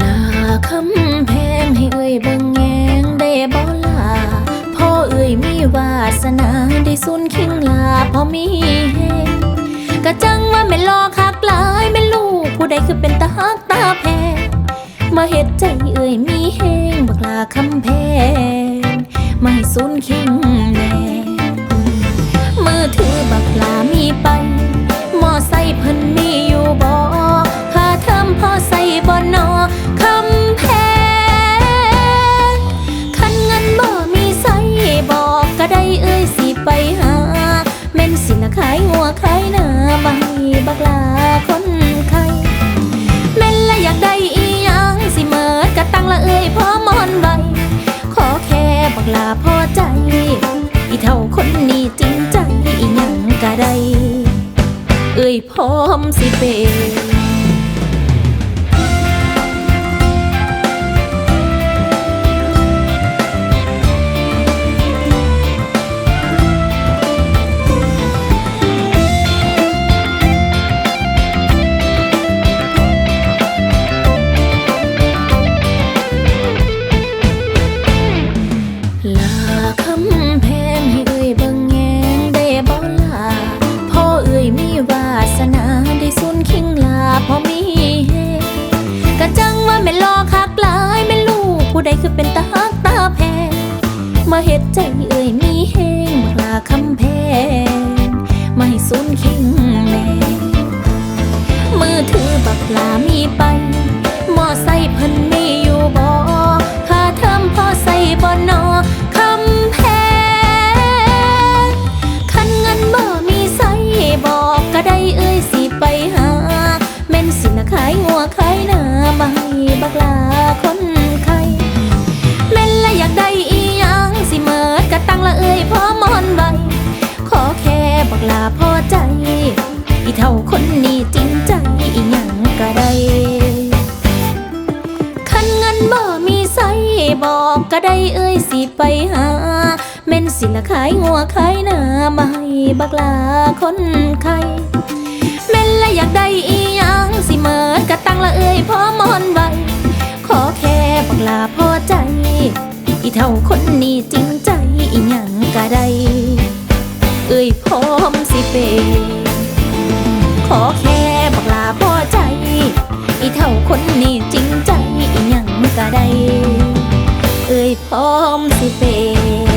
ลาคำแพงให้เอ่ยเบิ่งแงงได้บ่ลาพ่อเอ่ยมีวาสนาได้สุนคิงลาพ่อมีแหงกะจังว่าไม่ลอคักหลายแม่ลูกผู้ใดคือเป็นตาฮักตาแพงมาเฮ็ดใจเอ่ยมีแหงบักลาคำแพงไม่สุนคิงแน่มือถือบักลามีไปมอไซเพิ่น ขายหัวขายหน้ามาให้บักลาคนไข้แม่นละอยากได้อีหยังสิเมิดกะตังละเอ้ยพอมอนใบขอแค่บักลาพอใจ อีเท่าคนนี้จริงใจอีหยังกะได้เอ้ยพร้อมสิเป็น แม่นรอคักหลายแม่ลูกผู้ใดคือเป็นตาฮักตาแพงมาเฮ็ดใจเอ่ยมีแฮงมาลาคำแพงมาให้สุนคิงแม่มือถือบักลามีไป นนี้จริงใจอีหยังก็ได้คันเงินบ่มีใส่บอกก็ได้เอ้ยสิไปหาแม่นสิละขายงัวขายหน้ามาให้บักลาคนไข้แม่นละอยากได้อีหยังสิเมิดกะตังละเอ้ยพอมอนใบขอแค่บักลาพอใจ อีเท่าคนนี้จริงใจอีหยังก็ได้เอ้ยพร้อมสิเป็น อแค่บอกลาพอใจ อีเท่าคนนี้จริงใจอีหยังก็ได้ เอ้ยพร้อมสิเป็น